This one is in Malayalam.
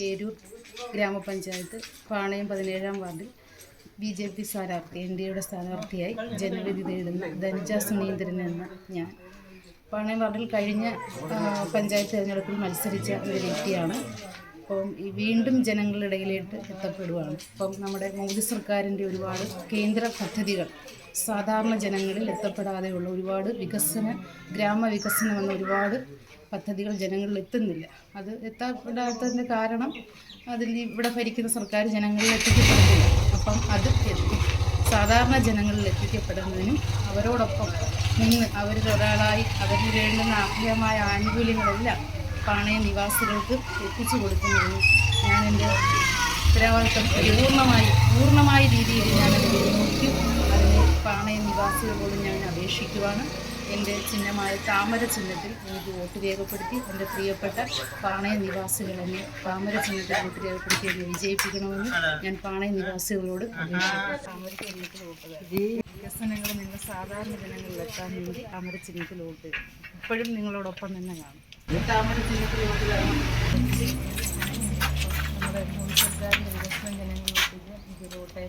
ഏരൂർ ഗ്രാമപഞ്ചായത്ത് പാണയം പതിനേഴാം വാർഡിൽ ബി ജെ പി സ്ഥാനാർത്ഥി എൻ ഡി എയുടെ സ്ഥാനാർത്ഥിയായി ജനവിധി തേടുന്ന ധനുജ സുനീന്ദ്രൻ എന്ന ഞാൻ. പാണയം വാർഡിൽ കഴിഞ്ഞ പഞ്ചായത്ത് തിരഞ്ഞെടുപ്പിൽ മത്സരിച്ച ഒരു വ്യക്തിയാണ് അപ്പം ഈ വീണ്ടും ജനങ്ങളുടെ ഇടയിലേക്ക് എത്തപ്പെടുകയാണ് ഇപ്പം നമ്മുടെ മോദി സർക്കാരിന്റെ ഒരുപാട് കേന്ദ്ര പദ്ധതികൾ സാധാരണ ജനങ്ങളിൽ എത്തപ്പെടാതെയുള്ള ഒരുപാട് വികസന ഗ്രാമവികസനം എന്ന ഒരുപാട് പദ്ധതികൾ ജനങ്ങളിൽ എത്തുന്നില്ല. അത് എത്തപ്പെടാത്തതിന്റെ കാരണം അതിൽ ഇവിടെ ഭരിക്കുന്ന സർക്കാർ ജനങ്ങളിൽ എത്തിക്കപ്പെടുന്നില്ല. അപ്പം അത് സാധാരണ ജനങ്ങളിൽ എത്തിക്കപ്പെടുന്നതിനും അവരോടൊപ്പം നിന്ന് അവരിൽ ഒരാളായി അവരിന് വേണ്ടുന്ന ആഭ്യമായ ആനുകൂല്യങ്ങളെല്ലാം പാണയ നിവാസികൾക്ക് എത്തിച്ചു കൊടുക്കുന്നതിന് ഞാൻ എന്റെ ഉത്തരവാദിത്വം പൂർണമായി പൂർണമായ രീതിയിൽ ഞാൻ നോക്കി അതിന് പാണയ നിവാസികളോട് ഞാൻ അപേക്ഷിക്കുവാണ് എന്റെ ചിഹ്നമായ താമര ചിഹ്നത്തിൽ എനിക്ക് വോട്ട് രേഖപ്പെടുത്തി എന്റെ പ്രിയപ്പെട്ട പാണയ നിവാസികളെന്നെ താമര ചിഹ്നത്തിൽ വോട്ട് രേഖപ്പെടുത്തി എന്നെ വിജയിപ്പിക്കണമെന്ന് ഞാൻ പാണയ നിവാസികളോട് താമര ചിഹ്നത്തിൽ വോട്ട്. വികസനങ്ങൾ നിങ്ങൾ സാധാരണ ജനങ്ങളിലെത്താൻ വേണ്ടി താമര ചിഹ്നത്തിൽ വോട്ട്. ഇപ്പോഴും നിങ്ങളോടൊപ്പം തന്നെ കാണും നമ്മുടെ മുൻ സർക്കാരിന്റെ വികസനം ജനങ്ങളിലേക്ക് ഇതിലൂടെ